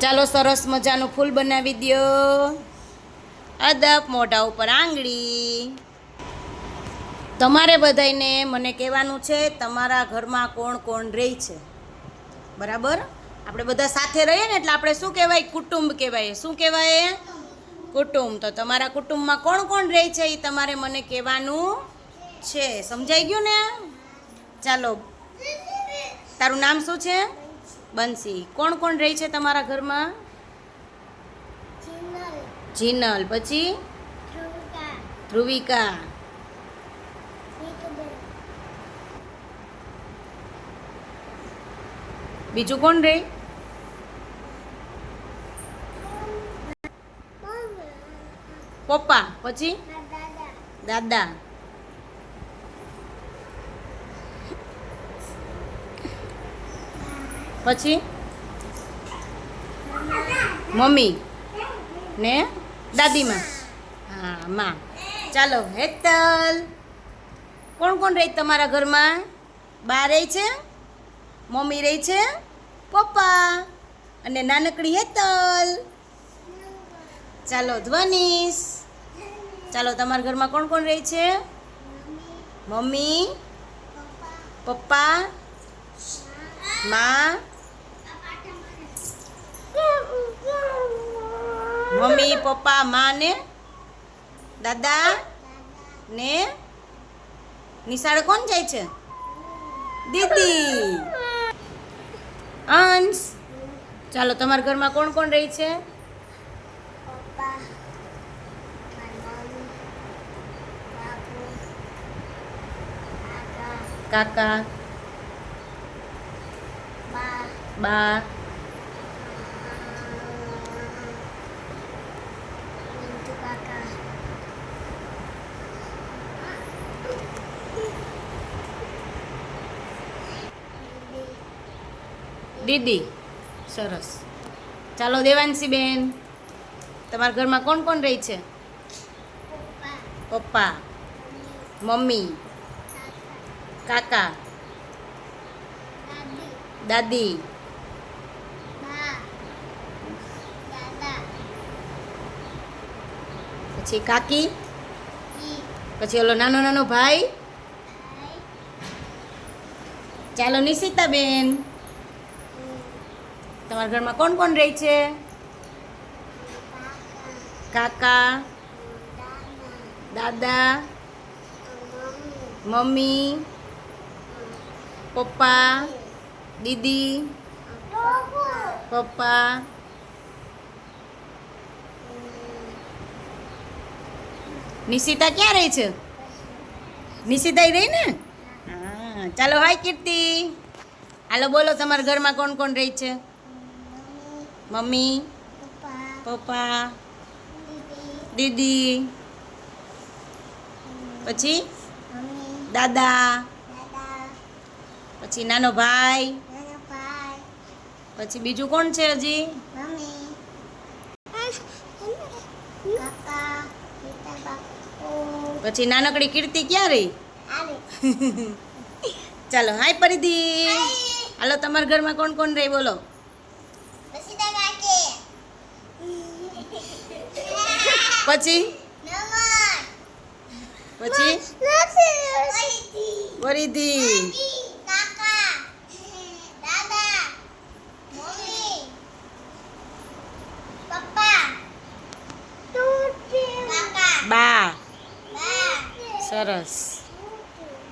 ચાલો સરસ મજાનું ફૂલ બનાવી દ્યો. અદબ મોઢા ઉપર આંગળી. તમારે બધાયને મને કહેવાનું છે, તમારા ઘરમાં કોણ કોણ રહે છે? બરાબર? આપણે બધા સાથે રહીએ ને એટલે આપણે શું કહેવાય? કુટુંબ કહેવાય. શું કહેવાય? કુટુંબ. તો તમારા કુટુંબમાં કોણ કોણ રહે છે એ તમારે મને કહેવાનું છે. સમજાઈ ગયું ને? ચાલો. તારું નામ શું છે? બંસી. કોણ કોણ રહે છે તમારા ઘરમાં? જીનલ. પછી? ધ્રુવિકા. બીજું કોણ રહે? પપ્પા. પછી? દાદા. પછી? મમ્મી ને દાદીમાં? હા, માં. ચાલો, હેતલ. કોણ કોણ રહે તમારા ઘરમાં? બા રહે છે? મમ્મી રહે છે? પપ્પા. અને નાનકડી હેતલ. ચાલો ધ્વનિશ ચાલો, તમારા ઘરમાં કોણ કોણ રહે છે? મમ્મી. પપ્પા. માં. મમ્મી, પપ્પા, માં ને, દાદા ને, નિશાળ કોણ જાય છે? દીદી. અંશ. ચાલો, તમારા ઘરમાં કોણ કોણ રહે છે? કાકા. બા. દીદી, સરસ. ચાલો દેવાંશી બેન તમારા ઘરમાં કોણ કોણ રહે છે? પપ્પા. મમ્મી. કાકા. દાદી. પછી કાકી. પછી ઓલો નાનો નાનો ભાઈ. ચાલો નિશિતા બેન તમારા ઘરમાં કોણ કોણ રહે છે? કાકા, દાદા, મમ્મી, પપ્પા, દીદી, પપ્પા. નિશિતા ક્યાં રહી છે? નિશિતા રહી ને? ચાલો, હાય કીર્તિ. હાલો, બોલો, તમારા ઘરમાં કોણ કોણ રહે છે? મમ્મી? પપ્પા? દીદી? પછી? દાદા? પછી નાનો ભાઈ? પછી બીજું કોણ છે હજી? પછી નાનકડી કીર્તિ ક્યાં રહી? ચાલો, હાય પરિધિ. હાલો, તમારા ઘરમાં કોણ કોણ રહી? બોલો. પછી? પછી? વરીધી. બા. સરસ.